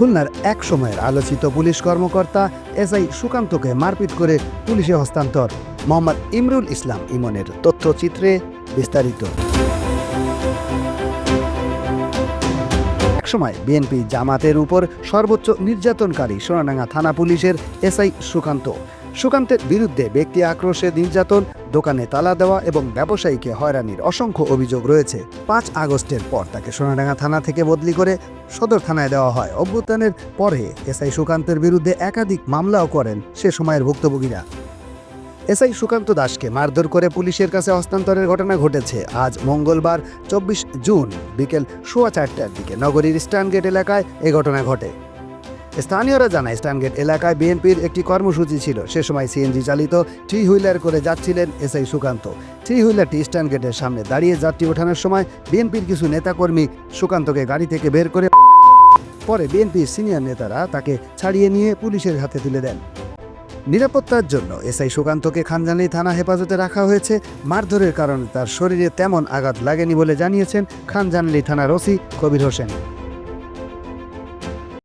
খুলনার এক সময়ের আলোচিত পুলিশ কর্মকর্তা এসআই সুকান্তকে মারপিট করে পুলিশে হস্তান্তর। মোহাম্মদ ইমরুল ইসলাম ইমনের তথ্যচিত্রে বিস্তারিত। একসময় বিএনপি জামাতের উপর সর্বোচ্চ নির্যাতনকারী সোনাডাঙ্গা থানা পুলিশের এসআই সুকান্ত। সুকান্তের বিরুদ্ধে ব্যক্তি আক্রোশে নির্যাতন, দোকানে তালা দেওয়া এবং ব্যবসায়ীকে হয়রানির অসংখ্য অভিযোগ রয়েছে। পাঁচ আগস্টের পর তাকে সোনাডাঙ্গা থানা থেকে বদলি করে সদর থানায় দেওয়া হয়। অভ্যুত্থানের পরে এসআই সুকান্তের বিরুদ্ধে একাধিক মামলাও করেন সে সময়ের ভুক্তভোগীরা। এসআই সুকান্ত দাসকে মারধর করে পুলিশের কাছে হস্তান্তরের ঘটনা ঘটেছে। আজ মঙ্গলবার, চব্বিশ জুন, বিকেল সোয়া চারটার দিকে নগরীর স্ট্যানগেট এলাকায় এ ঘটনা ঘটে। স্থানীয়রা জানায়, স্ট্যানগেট এলাকায় বিএনপির একটি কর্মসূচি ছিল। সে সময় সিএনজি চালিত থ্রি হুইলার করে যাচ্ছিলেন এসআই সুকান্ত। থ্রি হুইলারটি স্ট্যানগেটের সামনে দাঁড়িয়ে যাত্রী ওঠানোর সময় বিএনপির কিছু নেতাকর্মী সুকান্তকে গাড়ি থেকে বের করে পরে বিএনপির সিনিয়র নেতারা তাকে ছাড়িয়ে নিয়ে পুলিশের হাতে তুলে দেন। নিরাপত্তার জন্য এসআই সুকান্তকে খানজানি থানা হেফাজতে রাখা হয়েছে। মারধরের কারণে তার শরীরে তেমন আঘাত লাগেনি বলে জানিয়েছেন খানজানলি থানার ওসি কবির হোসেন।